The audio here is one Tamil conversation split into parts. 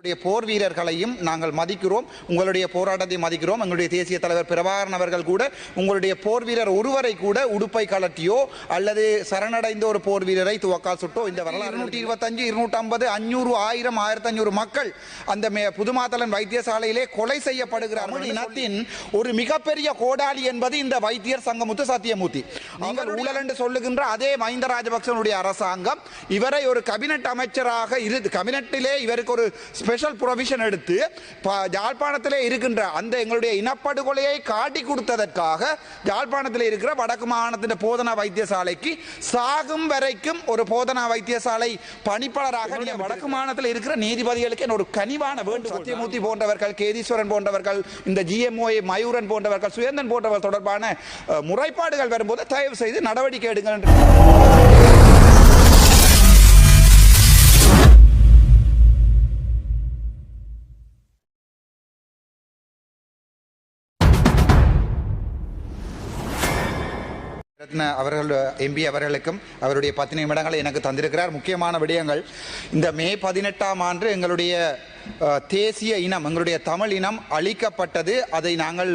உங்களுடைய போர் வீரர்களையும் நாங்கள் மதிக்கிறோம். உங்களுடைய போராட்டத்தை மதிக்கிறோம். எங்களுடைய தேசிய தலைவர் பிரபாகரன் அவர்கள் கூட உங்களுடைய போர் வீரர் ஒருவரை கூட உடுப்பை கலட்டியோ அல்லது சரணடைந்த ஒரு போர் வீரரை துவக்கால் சுட்டோ. இந்த வரலாறு இருநூற்றி இருபத்தஞ்சு இருநூற்றி ஐம்பது அஞ்சூறு ஆயிரம் ஆயிரத்தி அஞ்சூறு மக்கள் அந்த புதுமாத்தலன் வைத்தியசாலையிலே கொலை செய்யப்படுகிறார்கள். இனத்தின் ஒரு மிகப்பெரிய கோடாலி என்பது இந்த வைத்தியர் சங்கமுத்து சத்தியமூர்த்தி. நீங்கள் ஊழல் என்று சொல்லுகின்ற அதே மஹிந்த ராஜபக்சனுடைய அரசாங்கம் இவரை ஒரு கபினட் அமைச்சராக இரு கபினட்டிலே இவருக்கு ஒரு ஸ்பெஷல் ப்ரொவிஷன் எடுத்து ப- இருக்கின்ற அந்த எங்களுடைய இனப்படுகொலையை காட்டி கொடுத்ததற்காக யாழ்ப்பாணத்தில் இருக்கிற வடக்கு மாகாணத்தின் போதனா வைத்தியசாலைக்கு சாகும் வரைக்கும் ஒரு போதனா வைத்தியசாலை பணிப்பாளராக வடக்கு மாகாணத்தில் இருக்கிற நீதிபதிகளுக்கு ஒரு கனிவான வேண்டும் சத்தியமூர்த்தி போன்றவர்கள் கேதீஸ்வரன் போன்றவர்கள் இந்த ஜிஎம்ஓ மயூரன் போன்றவர்கள் சுயந்தன் போன்றவர்கள் தொடர்பான முறைப்பாடுகள் வரும்போது தயவு செய்து நடவடிக்கை எடுங்கள் ரத்ன அவர்கள் எம்பி அவர்களுக்கும் அவருடைய பத்து நிமிடங்களை எனக்கு தந்திருக்கிறார். முக்கியமான விடயங்கள் இந்த மே பதினெட்டாம் ஆண்டு எங்களுடைய தேசிய இனம் எங்களுடைய தமிழ் இனம் அழிக்கப்பட்டது. அதை நாங்கள்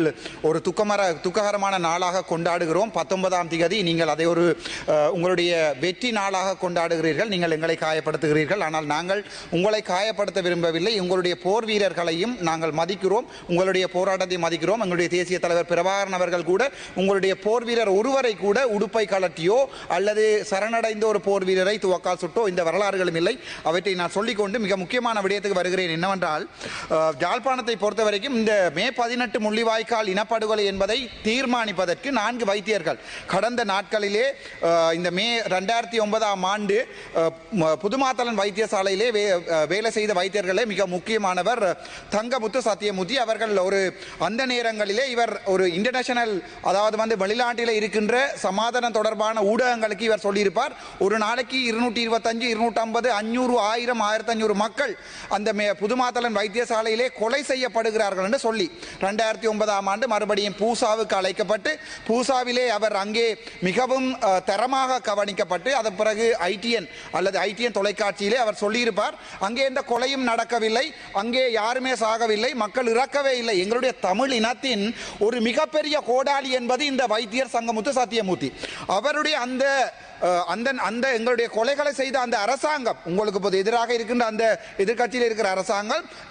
ஒரு துக்கமர துக்ககரமான நாளாக கொண்டாடுகிறோம். பத்தொன்பதாம் திகதி நீங்கள் அதை ஒரு உங்களுடைய வெற்றி நாளாக கொண்டாடுகிறீர்கள். நீங்கள் எங்களை காயப்படுத்துகிறீர்கள். ஆனால் நாங்கள் உங்களை காயப்படுத்த விரும்பவில்லை. உங்களுடைய போர் வீரர்களையும் நாங்கள் மதிக்கிறோம். உங்களுடைய போராட்டத்தை மதிக்கிறோம். எங்களுடைய தேசிய தலைவர் பிரபாகரன் அவர்கள் கூட உங்களுடைய போர் வீரர் ஒருவரை கூட உடுப்பை கலட்டியோ அல்லது சரணடைந்த ஒரு போர் வீரரை துவக்கால் சுட்டோ இந்த வரலாறுகளும் இல்லை. அவற்றை நான் சொல்லிக்கொண்டு மிக முக்கியமான விடயத்துக்கு வருகிறேன் என்னவென்றால் யாழ்ப்பாணத்தை பொறுத்த வரைக்கும் இந்த மே பதினெட்டு முள்ளிவாய்க்கால் இனப்படுகொலை என்பதை தீர்மானிப்பதற்கு நான்கு வைத்தியர்கள். கடந்த நாட்களிலே இந்த மே ரெண்டாயிரத்தி ஒன்பதாம் ஆண்டு புதுமாத்தலன் வைத்தியசாலையிலே வே- வேலை செய்த வைத்தியர்களே மிக முக்கியமானவர் தங்கமுத்து சத்தியமூர்த்தி அவர்கள். ஒரு அந்த நேரங்களிலே இவர் ஒரு இன்டர்நேஷனல் அதாவது வந்து வெளிநாட்டில் இருக்கின்ற சமாதானம் தொடர்பான ஊடகங்களுக்கு இவர் சொல்லியிருப்பார். ஒரு நாளைக்கு இருநூற்றி இருபத்தஞ்சு இருநூற்றம்பது அஞ்சூறு ஆயிரம் ஆயிரத்தி அஞ்சூறு மக்கள் அந்த மே புதுமாத்தலன் வைத்தியசாலையிலே கொலை செய்யப்படுகிறார்கள் என்று சொல்லி ரெண்டாயிரத்தி ஒன்பதாம் ஆண்டு மறுபடியும் பூசாவுக்கு அழைக்கப்பட்டு பூசாவிலே அவர் அங்கே மிகவும் தரமாக கவனிக்கப்பட்டு அதன் பிறகு ஐடிஎன் அல்லது ஐடிஎன் தொலைக்காட்சியிலே அவர் சொல்லியிருப்பார். அங்கே எந்த கொலையும் நடக்கவில்லை. அங்கே யாருமே சாகவில்லை. மக்கள் இறக்கவே இல்லை. எங்களுடைய தமிழ் இனத்தின் ஒரு மிகப்பெரிய கோடாளி என்பது இந்த வைத்தியர் சங்கமுத்து சத்தியமூர்த்தி. அவருடைய அந்த அந்த அந்த எங்களுடைய கொலைகளை செய்த அந்த அரசாங்கம் உங்களுக்கு இப்போது எதிராக இருக்கின்ற அந்த எதிர்க்கட்சியில் இருக்கிற அரசாங்கம்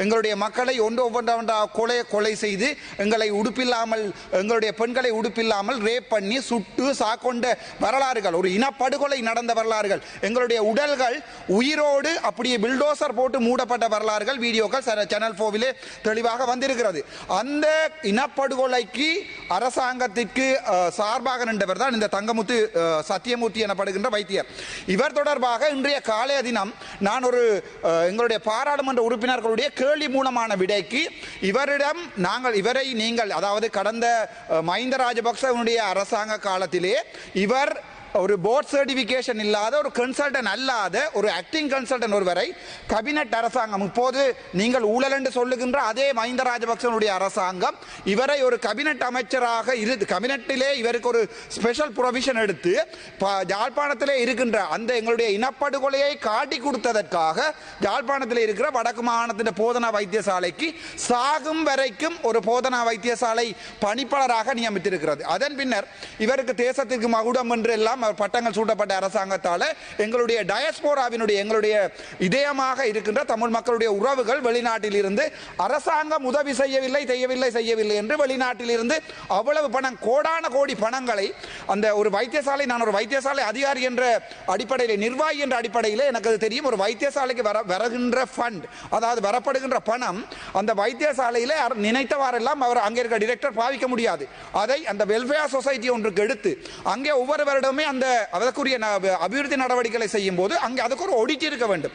எங்களுடைய மக்களை ஒன்று ஒவ்வொன்றா கொலை கொலை செய்து எங்களை உடுப்பில்லாமல் எங்களுடைய பெண்களை உடுப்பில்லாமல் ரேப் பண்ணி சுட்டு சாக்கொண்ட வரலாறுகள் ஒரு இனப்படுகொலை நடந்த வரலாறுகள் எங்களுடைய உடல்கள் உயிரோடு அப்படியே பில்டோசர் போட்டு மூடப்பட்ட வரலாறுகள் வீடியோக்கள் சேனல் போவிலே தெளிவாக வந்திருக்கிறது. அந்த இனப்படுகொலைக்கு அரசாங்கத்திற்கு சார்பாக நின்றவர் தான் இந்த தங்கமுத்து சத்தியமூர்த்தி எனப்படுகின்ற வைத்தியர். இவர் தொடர்பாக இன்றைய காலைய தினம் நான் ஒரு எங்களுடைய பாராளுமன்ற உறுப்பினர் உறுப்பினர்களுடைய கேள்வி மூலமான விடைக்கு இவரிடம் நாங்கள் இவரை நீங்கள் அதாவது கடந்த மஹிந்த ராஜபக்சவனுடைய அரசாங்க காலத்திலே இவர் ஒரு போர்ட் சர்டிபிகேஷன் இல்லாத ஒரு கன்சல்டன் அல்லாத ஒரு ஆக்டிங் கன்சல்டன் ஒருவரை கபினட் அரசாங்கம் இப்போது நீங்கள் ஊழல் என்று சொல்லுகின்ற அதே மஹிந்த ராஜபக்சனுடைய அரசாங்கம் இவரை ஒரு கபினட் அமைச்சராக இரு கபினட்டிலே இவருக்கு ஒரு ஸ்பெஷல் ப்ரொவிஷன் எடுத்து ப- யாழ்ப்பாணத்திலே இருக்கின்ற அந்த எங்களுடைய இனப்படுகொலையை காட்டி கொடுத்ததற்காக யாழ்ப்பாணத்தில் இருக்கிற வடக்கு மாகாணத்தின் போதனா வைத்தியசாலைக்கு சாகும் வரைக்கும் ஒரு போதனா வைத்தியசாலை பணிப்பாளராக நியமித்திருக்கிறது. அதன் பின்னர் இவருக்கு தேசத்திற்கு மகுடம் என்று எல்லாம் பட்டங்கள் சூட்டப்பட்ட அரசாங்கத்தால் எங்களுடைய டயஸ்போராவினுடைய எங்களுடைய இதயமாக இருக்கின்ற தமிழ் மக்களுடைய உறவுகள் வெளிநாட்டில் இருந்து அரசாங்கம் உதவி செய்யவில்லை செய்யவில்லை செய்யவில்லை என்று வெளிநாட்டில் இருந்து அவ்வளவு பணம் கோடான கோடி பணங்களை அந்த ஒரு வைத்தியசாலை நான் ஒரு வைத்தியசாலை அதிகாரி என்ற அடிப்படையில் நிர்வாகி என்ற அடிப்படையில் எனக்கு அது தெரியும். ஒரு வைத்தியசாலைக்கு வர வருகின்ற ஃபண்ட் அதாவது வரப்படுகின்ற பணம் அந்த வைத்தியசாலையில் நினைத்தவாறெல்லாம் அவர் அங்கே இருக்க டிரெக்டர் பாவிக்க முடியாது. அதை அந்த வெல்ஃபேர் சொசைட்டி ஒன்றுக்கு எடுத்து அங்கே ஒவ்வொரு வருடமே அந்த அதற்குரிய அபிவிருத்தி நடவடிக்கைகளை செய்யும் போது அங்கே அதுக்கு ஒரு ஒடிட் இருக்க வேண்டும்.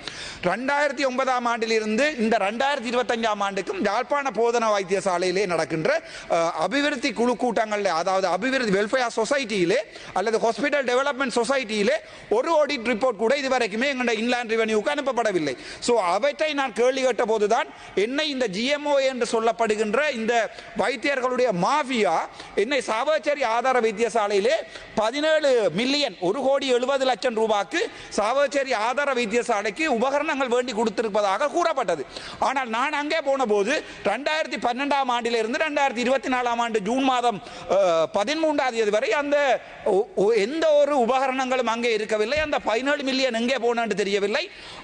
ரெண்டாயிரத்தி ஒன்பதாம் ஆண்டிலிருந்து இந்த ரெண்டாயிரத்தி இருபத்தஞ்சாம் ஆண்டுக்கும் யாழ்ப்பாண போதனா வைத்தியசாலையிலே நடக்கின்ற அபிவிருத்தி குழு கூட்டங்களில் அதாவது அபிவிருத்தி வெல்ஃபேர் சொசைட்டியிலே அல்லது ஹாஸ்பிட்டல் டெவலப்மெண்ட் சொசைட்டியிலே ஒரு ஆடிட் ரிப்போர்ட் கூட இதுவரைக்குமே எங்களுடைய இன்லேண்ட் ரெவென்யூக்கு அனுப்பப்படவில்லை. ஸோ அவற்றை நான் கேள்வி கேட்ட போதுதான் என்னை இந்த ஜிஎம்ஓ என்று சொல்லப்படுகின்ற இந்த வைத்தியர்களுடைய மாஃபியா என்னை சாவச்சேரி ஆதார வைத்தியசாலையிலே பதினேழு மில்லியன் மில்லியன் ஒரு கோடி எழுபது லட்சம் ரூபாய்க்கு சாவச்சேரி ஆதார வைத்தியசாலைக்கு உபகரணங்கள் வேண்டி கொடுத்திருப்பதாக கூறப்பட்டது ஆனால் நான் அங்கே போன போது ரெண்டாயிரத்தி பன்னெண்டாம் ஆண்டிலிருந்து ரெண்டாயிரத்தி இருபத்தி நாலாம் ஆண்டு ஜூன் மாதம் பதிமூன்றாம் தேதி வரை அந்த எந்த ஒரு உபகரணங்களும் அங்கே இருக்கவில்லை அந்த பதினேழு மில்லியன் எங்கே போனன்னு தெரியவில்லை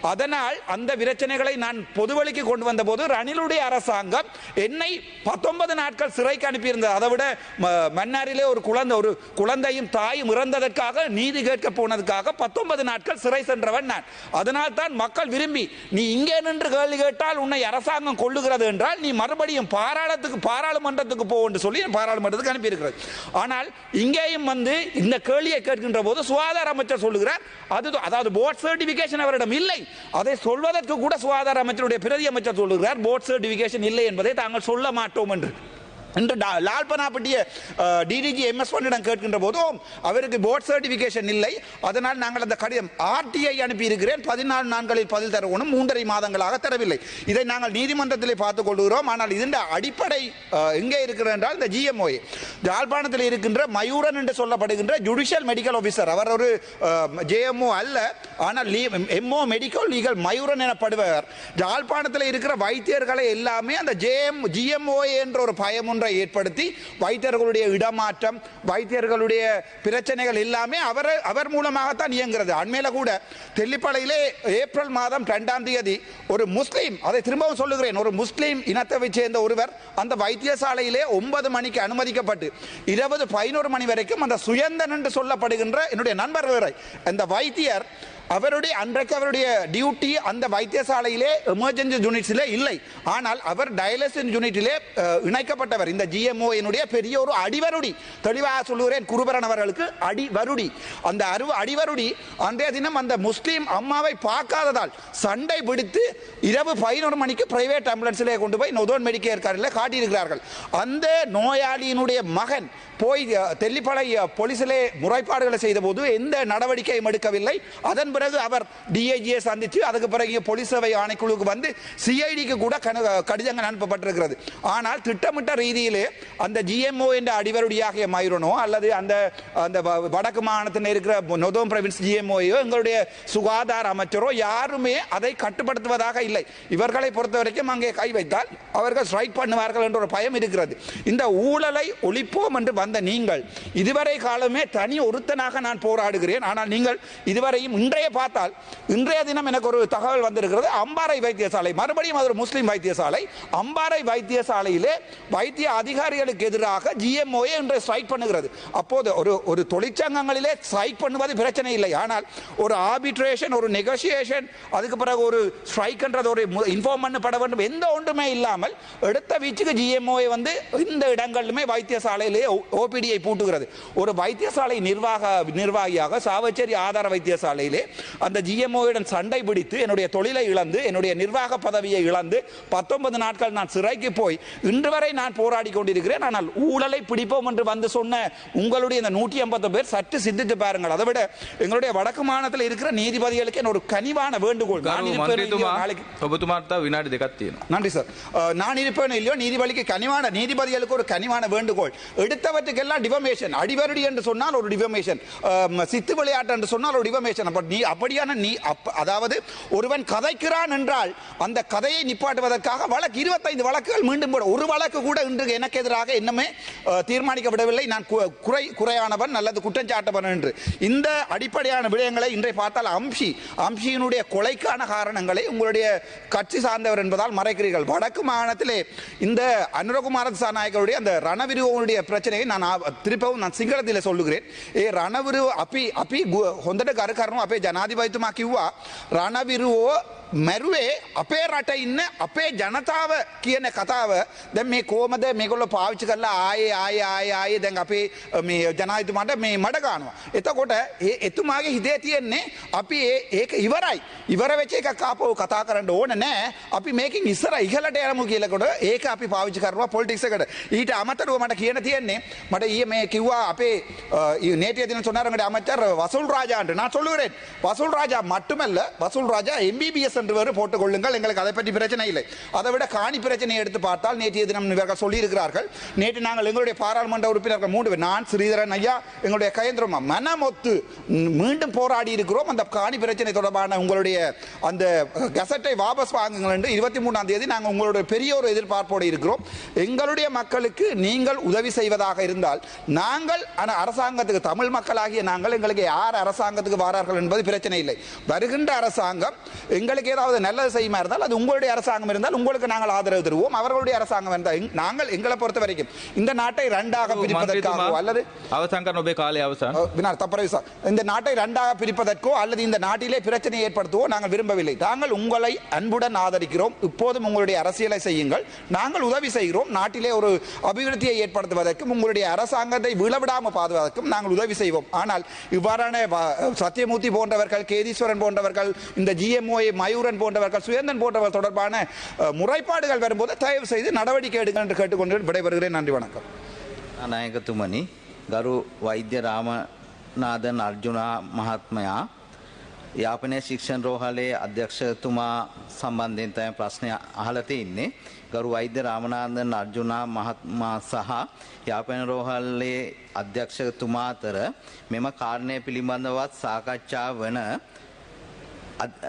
அதனால் அந்த பிரச்சனைகளை நான் பொதுவழிக்கு கொண்டு வந்த போது ரணிலுடைய அரசாங்கம் என்னை பத்தொன்பது நாட்கள் சிறைக்கு அனுப்பியிருந்தது அதை விட ம- மன்னாரிலே ஒரு குழந்தை ஒரு குழந்தையும் தாயும் இறந்ததற்காக நீதி கேட்க போனதுக்காக பத்தொன்பது நாட்கள் சிறை சென்றவன் நான். அதனால் தான் மக்கள் விரும்பி நீ இங்கே நின்று கேள்வி கேட்டால் உன்னை அரசாங்கம் கொள்ளுகிறது என்றால் நீ மறுபடியும் பாராளத்துக்கு பாராளுமன்றத்துக்கு போ என்று சொல்லி பாராளுமன்றத்துக்கு அனுப்பியிருக்கிறது. ஆனால் இங்கேயும் வந்து இந்த கேள்வியை கேட்கின்ற போது சுகாதார அமைச்சர் சொல்லுகிறார் அது அதாவது போர்ட் சர்டிபிகேஷன் அவரிடம் இல்லை. அதை சொல்வதற்கு கூட சுகாதார அமைச்சருடைய பிரதி அமைச்சர் சொல்லுகிறார் போர்ட் சர்டிபிகேஷன் இல்லை என்பதை தாங்கள் சொல்ல மாட்டோம் என்று. இன்று டா- லால்பனாப்பட்டிய டிடிஜி எம்எஸ் ஒன்னிடம் கேட்கின்ற போதும் அவருக்கு போர்ட் சர்டிபிகேஷன் இல்லை. அதனால் நாங்கள் அந்த கடிதம் ஆர்டிஐ அனுப்பியிருக்கிறேன். பதினாலு நாட்களில் பதில் தரவனும் மூன்றரை மாதங்களாக தரவில்லை. இதை நாங்கள் நீதிமன்றத்தில் பார்த்துக் கொள்கிறோம். ஆனால் இதன் அடிப்படை எங்கே இருக்கிறது என்றால் இந்த ஜிஎம்ஓஏ யாழ்ப்பாணத்தில் இருக்கின்ற மயூரன் என்று சொல்லப்படுகின்ற ஜுடிஷியல் மெடிக்கல் ஆஃபீஸர் அவர் ஒரு ஜேஎம்ஓ அல்ல. ஆனால் எம்ஓ மெடிக்கல் லீகல் மயூரன் எனப்படுவர் யாழ்ப்பாணத்தில் இருக்கிற வைத்தியர்களை எல்லாமே அந்த ஜேஎம் ஜிஎம்ஓ என்ற ஒரு பயம் ஒன்றை ஏற்படுத்தி வைத்தியர்களுடைய இடமாற்றம் வைத்தியர்களுடைய பிரச்சனைகள் எல்லாமே அவர் அவர் மூலமாகத்தான் இயங்குகிறது. அண்மையில கூட தெல்லிப்பளையிலே ஏப்ரல் மாதம் ரெண்டாம் தேதி ஒரு முஸ்லீம் அதை திரும்பவும் சொல்லுகிறேன் ஒரு முஸ்லீம் இனத்தை சேர்ந்த ஒருவர் அந்த வைத்தியசாலையிலே ஒன்பது மணிக்கு அனுமதிக்கப்பட்டு இருபது பதினோரு மணி வரைக்கும் அந்த சுயந்தன் என்று சொல்லப்படுகின்ற என்னுடைய நண்பர் வேறை அந்த வைத்தியர் அவருடைய அன்றைக்கு அவருடைய டியூட்டி அந்த வைத்தியசாலையிலே எமர்ஜென்சி யூனிட்ஸிலே இல்லை. ஆனால் அவர் டயலிசிஸ் யூனிட்டிலே இணைக்கப்பட்டவர். இந்த ஜிஎம்ஓ என்னுடைய பெரிய ஒரு அடிவருடி. தெளிவாக சொல்லுகிறேன் குருபரன் அவர்களுக்கு அடிவருடி. அந்த அரு அடிவருடி அன்றைய தினம் அந்த முஸ்லீம் அம்மாவை பார்க்காததால் சண்டை பிடித்து இரவு பதினொரு மணிக்கு பிரைவேட் ஆம்புலன்ஸிலே கொண்டு போய் நொதோன் மெடிக்கேர் காரில் காட்டியிருக்கிறார்கள். அந்த நோயாளியினுடைய மகன் போய் அஹ், தெல்லிப்பளை முறைப்பாடுகளை செய்தபோது எந்த நடவடிக்கையும் எடுக்கவில்லை. அதன் பிறகு அவர் டிஐஜியை சந்தித்து அதுக்கு பிறகு போலீஸ் சேவை ஆணைக்குழுவுக்கு வந்து சிஐடிக்கு கூட கன- கடிதங்கள் அனுப்பப்பட்டிருக்கிறது. ஆனால் திட்டமிட்ட ரீதியிலே அந்த ஜிஎம்ஓ என்ற அடிவருடியாகிய மயூரனோ அல்லது அந்த அந்த வ- வடக்கு மாநிலத்தில் இருக்கிற நொதோம் பிரவின்ஸ் ஜிஎம்ஓயோ எங்களுடைய சுகாதார அமைச்சரோ யாருமே அதை கட்டுப்படுத்துவதாக இல்லை. இவர்களை பொறுத்த வரைக்கும் அங்கே கை வைத்தால் அவர்கள் ஸ்ட்ரைக் பண்ணுவார்கள் என்ற ஒரு பயம் இருக்கிறது. இந்த ஊழலை ஒழிப்போம் என்று வந்த நீங்கள் இதுவரை காலமே தனி ஒருத்தனாக நான் போராடுகிறேன். ஆனால் நீங்கள் இதுவரையும் இன்றைய பார்த்தால் இன்றைய தினம் எனக்கு ஒரு தகவல் வந்திருக்கிறது. அம்பாறை வைத்தியசாலை மறுபடியும் அது ஒரு முஸ்லீம் வைத்தியசாலை. அம்பாறை வைத்தியசாலையிலே வைத்திய அதிகாரிகளுக்கு எதிராக ஜிஎம்ஓஏ இன்று ஸ்ட்ரைக் பண்ணுகிறது. அப்போது ஒரு ஒரு தொழிற்சங்கங்களிலே ஸ்ட்ரைக் பண்ணுவது பிரச்சனை இல்லை. ஆனால் ஒரு ஆர்பிட்ரேஷன் ஒரு நெகோசியேஷன் அதுக்கு பிறகு ஒரு ஸ்ட்ரைக்ன்றது ஒரு இன்ஃபார்ம் பண்ணப்பட வேண்டும். எந்த ஒன்றுமே இல்லாமல் எடுத்த வீச்சுக்கு ஜிஎம்ஓஏ வந்து இந்த இடங்களிலுமே வைத்தியசாலையிலே ஓபிடியை பூட்டுகிறது. ஒரு வைத்தியசாலை நிர்வாக நிர்வாகியாக சாவச்சேரி ஆதார வைத்தியசாலையிலே அந்த ஜிஎம்ஓயுடன் சண்டை பிடித்து என்னுடைய தொழிலை இழந்து என்னுடைய நிர்வாக பதவியை இழந்து பத்தொன்பது நாட்கள் நான் சிறைக்கு போய் இன்று வரை நான் போராடி கொண்டிருக்கிறேன். ஆனால் ஊழலை பிடிப்போம் என்று வந்து சொன்ன உங்களுடைய இந்த நூற்றி ஐம்பது பேர் சற்று சிந்தித்து பாருங்கள். அதை விட எங்களுடைய வடக்கு மாநிலத்தில் இருக்கிற நீதிபதிகளுக்கு என்னோட கனிவான வேண்டுகோள். நன்றி சார். நான் இருப்பேன் இல்லையோ நீதிபதிக்கு கனிவான நீதிபதிகளுக்கு ஒரு கனிவான வேண்டுகோள். எடுத்தவற்றுக்கெல்லாம் டிஃபமேஷன் அடிவரடி என்று சொன்னால் ஒரு டிஃபமேஷன் சித்து விளையாட்டு என்று சொன்னால் ஒரு டிஃபமேஷன் அப்போ நீ அப்படியான நீ அதாவது ஒருவன் கதைக்கிறான் என்றால் அந்த கதையை நிப்பாட்டுவதற்காக வழக்கு இருபத்தைந்து வழக்குகள் மீண்டும் போட ஒரு வழக்கு கூட இன்று எனக்கு எதிராக இன்னுமே தீர்மானிக்கப்படவில்லை. நான் குறை குறையானவன் அல்லது குற்றஞ்சாட்டவன் என்று. இந்த அடிப்படையான விடயங்களை இன்றை பார்த்தால் அம்ஷி அம்சியினுடைய கொலைக்கான காரணங்களை உங்களுடைய கட்சி சார்ந்தவர் என்பதால் மறைக்கிறீர்கள். வடக்கு மாகாணத்திலே இந்த அனுரகுமார திசாநாயகருடைய அந்த ரணவிருவனுடைய பிரச்சனையை நான் திருப்பவும் நான் சிங்களத்தில் சொல்லுகிறேன். ஏ ரணவிரு அப்பி அப்பி ஹொந்தட கருக்காரனும் அப்பே ஜன ජනාධිපතිතුමා කිව්වා රණවිරුවෝ මැරුවේ අපේ රට ඉන්න අපේ ජනතාව කියන කතාව දැ මේ කෝමද මේකොල්ල පාවිච්චි කරලා ආයේ ආය ආය ආයේ දැන් අපේ මේ ජනාතුමට මේ මඩ ගානවා. එතකොට ඒ එතුමාගේ හිදේ තියෙන්නේ අපි ඒක ඉවරයි. ඉවර වෙච එක කාපෝ කතා කරන්න ඕන නෑ අපි මේකින් ඉස්සර ඉහලට යනමු කියලකොට ඒක අපි පාවිච්චි කරවා පොල්ටික්සකට ඊට අමතරුව මට කියන තියෙන්නේ මට ඒ මේ කිව්වා අපේ නේටිය දින සොනරමට අමචර වසුල් රාජාන්ට නසොල්ලුවරෙන් වසුල් රාජා මට්ටමල්ල වසුල් රාජා MBBS வசூல் வேறு போட்டுக் கொள்ளுங்கள். எங்களுக்கு அதை பற்றி பிரச்சனை இல்லை. அதை விட காணி பிரச்சனையை எடுத்து பார்த்தால் நேற்றைய தினம் இவர்கள் சொல்லியிருக்கிறார்கள். நேற்று நாங்கள் எங்களுடைய பாராளுமன்ற உறுப்பினர்கள் மூன்று பேர் நான் ஸ்ரீதரன் ஐயா எங்களுடைய கயந்திரமா மனமொத்து மீண்டும் போராடி இருக்கிறோம். அந்த காணி பிரச்சனை தொடர்பான உங்களுடைய அந்த கசட்டை வாபஸ் வாங்குங்கள் என்று இருபத்தி மூணாம் தேதி நாங்கள் உங்களுடைய பெரிய ஒரு எதிர்பார்ப்போடு இருக்கிறோம். எங்களுடைய மக்களுக்கு நீங்கள் உதவி செய்வதாக இருந்தால் நாங்கள் ஆனால் அரசாங்கத்துக்கு தமிழ் மக்களாகிய நாங்கள் எங்களுக்கு யார் அரசாங்கத்துக்கு வாரார்கள் என்பது பிரச்சனை இல்லை. வருகின்ற அரசாங்கம் எங்களுக்கு மக்களுக்கு ஏதாவது நல்லது செய்யுமா இருந்தால் அது உங்களுடைய அரசாங்கம் இருந்தால் உங்களுக்கு நாங்கள் ஆதரவு தருவோம். அவர்களுடைய அரசாங்கம் இருந்தால் நாங்கள் எங்களை பொறுத்த வரைக்கும் இந்த நாட்டை ரெண்டாக பிரிப்பதற்காகவோ அல்லது இந்த நாட்டை ரெண்டாக பிரிப்பதற்கோ அல்லது இந்த நாட்டிலே பிரச்சனை ஏற்படுத்தவோ நாங்கள் விரும்பவில்லை. நாங்கள் உங்களை அன்புடன் ஆதரிக்கிறோம். இப்போதும் உங்களுடைய அரசியலை செய்யுங்கள். நாங்கள் உதவி செய்கிறோம். நாட்டிலே ஒரு அபிவிருத்தியை ஏற்படுத்துவதற்கும் உங்களுடைய அரசாங்கத்தை விழவிடாமல் பாதுவதற்கும் நாங்கள் உதவி செய்வோம். ஆனால் இவ்வாறான சத்தியமூர்த்தி போன்றவர்கள் கேதீஸ்வரன் போன்றவர்கள் இந்த ஜிஎம்ஓயை மயோ மயூரன் போன்றவர்கள் சுயந்தன் போன்றவர்கள் தொடர்பான அஹ், முறைப்பாடுகள் வரும்போது தயவு செய்து நடவடிக்கை எடுங்கள் என்று கேட்டுக்கொண்டு விடைபெறுகிறேன் நன்றி வணக்கம் අනායකතුමනි ගරු වෛද්‍ය රාමනාදන් අර්ජුනා මහත්මයා යාපනය ශික්ෂන් රෝහලේ අධ්‍යක්ෂතුමා සම්බන්ධයෙන් තම ප්‍රශ්නය අහලත ඉන්නේ ගරු වෛද්‍ය රාමනාදන් අර්ජුනා මහත්මා සහ යාපන රෝහල්ලේ අධ්‍යක්ෂතුමා අතර මෙම කාරණය පිළිබඳවත් සාකච්ඡා වන අද-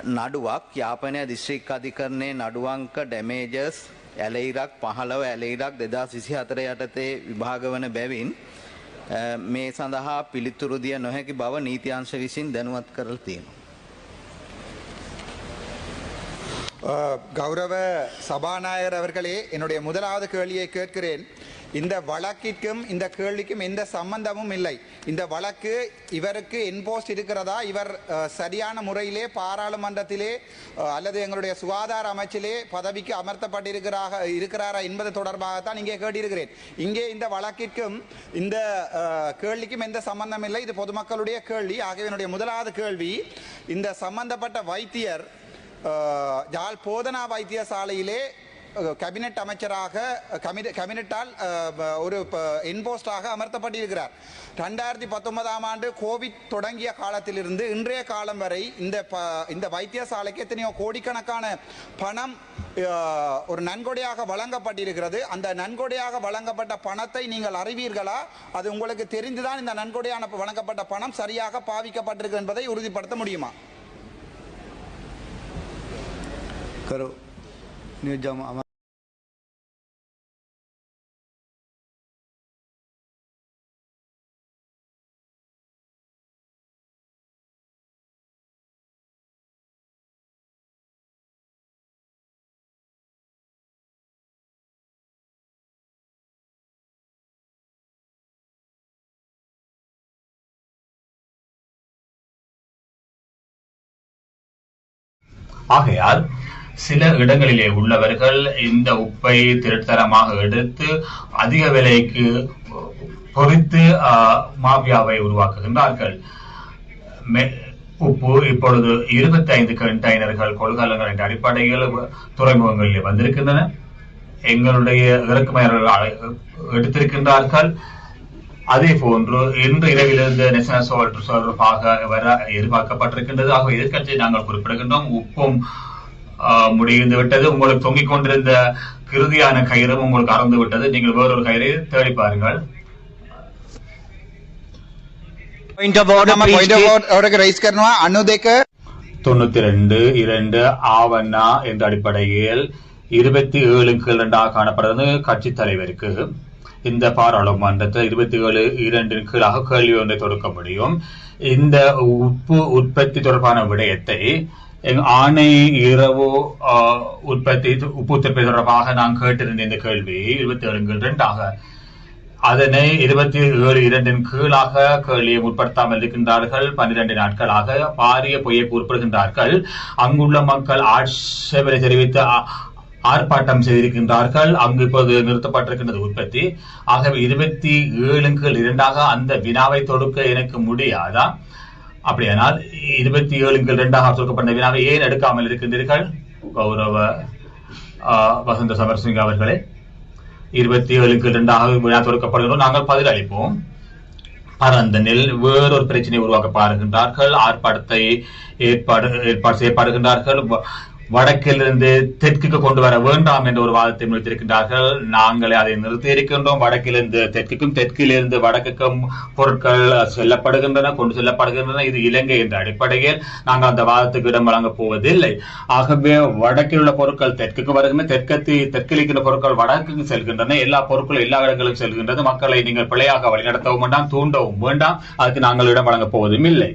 නඩුවක් යාපනය දිශ්‍රික් අධිකරණය නඩුවංක ඩැමේජස් ඇලෙයිරක් පහළව ඇලෙයිරක් දෙදා සිසි හතර යටතේ විභාග වන බැවින් අ, මේ සඳහා පිළිතුරුදිය නොහැකි බව නීතියංශ විසින් දැනුවත් කරල තියෙනවා. அஹ், கௌரவ சபாநாயகர் அவர்களே என்னுடைய முதலாவது கேள்வியை கேட்கிறேன் இந்த வழக்கிற்கும் இந்த கேள்விக்கும் எந்த சம்பந்தமும் இல்லை. இந்த வழக்கு இவருக்கு என்போஸ்ட் இருக்கிறதா? இவர் சரியான முறையிலே பாராளுமன்றத்திலே அல்லது எங்களுடைய சுகாதார அமைச்சிலே பதவிக்கு அமர்த்தப்பட்டிருக்கிறாக இருக்கிறாரா என்பது தொடர்பாகத்தான் இங்கே கேட்டிருக்கிறேன். இங்கே இந்த வழக்கிற்கும் இந்த கேள்விக்கும் எந்த சம்பந்தம் இல்லை. இது பொதுமக்களுடைய கேள்வி. ஆகவே என்னுடைய முதலாவது கேள்வி இந்த சம்பந்தப்பட்ட வைத்தியர் ஜால் போதனா வைத்தியசாலையிலே கபினட் அமைச்சராக கபினட்டால் ஒரு என்போஸ்டாக அமர்த்தப்பட்டிருக்கிறார். ரெண்டாயிரத்தி பத்தொன்பதாம் ஆண்டு கோவிட் தொடங்கிய காலத்திலிருந்து இன்றைய காலம் வரை இந்த ப இந்த வைத்தியசாலைக்கு எத்தனையோ கோடிக்கணக்கான பணம் ஒரு நன்கொடையாக வழங்கப்பட்டிருக்கிறது. அந்த நன்கொடையாக வழங்கப்பட்ட பணத்தை நீங்கள் அறிவீர்களா? அது உங்களுக்கு தெரிந்துதான் இந்த நன்கொடையான வழங்கப்பட்ட பணம் சரியாக பாவிக்கப்பட்டிருக்கு என்பதை உறுதிப்படுத்த முடியுமா? கரு நிஜம் ஆகையால் சில இடங்களிலே உள்ளவர்கள் இந்த உப்பை திருத்தரமாக எடுத்து அதிக விலைக்கு பொறித்து ஆஹ், உருவாக்குகின்றார்கள். உப்பு இப்பொழுது 25 கண்டெய்னர்கள் கொள்கலங்கள் என்ற அடிப்படையில் துறைமுகங்களிலே வந்திருக்கின்றன. எங்களுடைய இறக்குமதியாளர்கள் எடுத்திருக்கின்றார்கள். அதே போன்று இன்று இரவிலிருந்து நெசனல் சோல்ட் வர எதிர்பார்க்கப்பட்டிருக்கின்றது. ஆகவே எதிர்கட்சியை நாங்கள் குறிப்பிடுகின்றோம். உப்பும் முடிந்து விட்டது. உங்களுக்கு தொங்கிக் கொண்டிருந்த கிருதியான கயிறும் உங்களுக்கு அறந்து விட்டது. நீங்கள் வேறொரு கயிறை தேடி பாருங்கள். தொண்ணூத்தி ரெண்டு இரண்டு ஆவண்ணா என்ற அடிப்படையில் இருபத்தி ஏழு கீழ் ரெண்டாக காணப்படுறது கட்சி தலைவருக்கு. இந்த பாராளுமன்றத்தில் இருபத்தி ஏழு இரண்டின் கீழாக கேள்வி ஒன்றை தொடுக்க முடியும். இந்த உப்பு உற்பத்தி தொடர்பான விடயத்தை ஆணை இரவு உற்பத்தி உப்பு உற்பத்தி தொடர்பாக நான் கேட்டிருந்த இந்த கேள்வி இருபத்தி ஏழு கீழ் இரண்டாக அதனை இருபத்தி ஏழு இரண்டின் கீழாக கேள்வியை உட்படுத்தாமல் இருக்கின்றார்கள். பன்னிரண்டு நாட்களாக பாரிய பொய்யை குறிப்பிடுகின்றார்கள். அங்குள்ள மக்கள் ஆட்சேபனை தெரிவித்து ஆர்ப்பாட்டம் செய்திருக்கின்றார்கள். அங்கு இப்போது நிறுத்தப்பட்டிருக்கின்றது உற்பத்தி. ஆகவே இருபத்தி ஏழுங்கள் இரண்டாக அந்த வினாவை தொடுக்க எனக்கு முடியாதா? அப்படியானால் இருபத்தி ஏழு இரண்டாக தொடுக்கப்பட்ட வினாவை ஏன் எடுக்காமல் இருக்கின்றீர்கள்? கௌரவ வசந்த சமர்சிங் அவர்களே இருபத்தி ஏழுக்கு இரண்டாக வினா தொடுக்கப்படுகிறோம் நாங்கள் பதில் அளிப்போம் பரந்தனில் வேறொரு பிரச்சனை உருவாக்க பாருகின்றார்கள். ஆர்ப்பாட்டத்தை ஏற்பாடு ஏற்பாடு செய்யப்படுகின்றார்கள். வடக்கிலிருந்து தெற்குக்கு கொண்டு வர வேண்டாம் என்ற ஒரு வாதத்தை முன்வைத்திருக்கின்றார்கள். நாங்கள் அதை நிறுத்தி இருக்கின்றோம். வடக்கிலிருந்து தெற்குக்கும் தெற்கிலிருந்து வடக்குக்கும் பொருட்கள் செல்லப்படுகின்றன கொண்டு செல்லப்படுகின்றன. இது இலங்கை என்ற அடிப்படையில் நாங்கள் அந்த வாதத்துக்கு இடம் வழங்கப் போவதில்லை. ஆகவே வடக்கில் உள்ள பொருட்கள் தெற்குக்கு வருகின்றன. தெற்கு தெற்கில் இருக்கின்ற பொருட்கள் வடக்குக்கு செல்கின்றன. எல்லா பொருட்களும் எல்லா இடங்களுக்கும் செல்கின்றது. மக்களை நீங்கள் பிழையாக வழிநடத்தவும் வேண்டாம் தூண்டவும் வேண்டாம். அதுக்கு நாங்கள் இடம் வழங்கப் போவதும் இல்லை.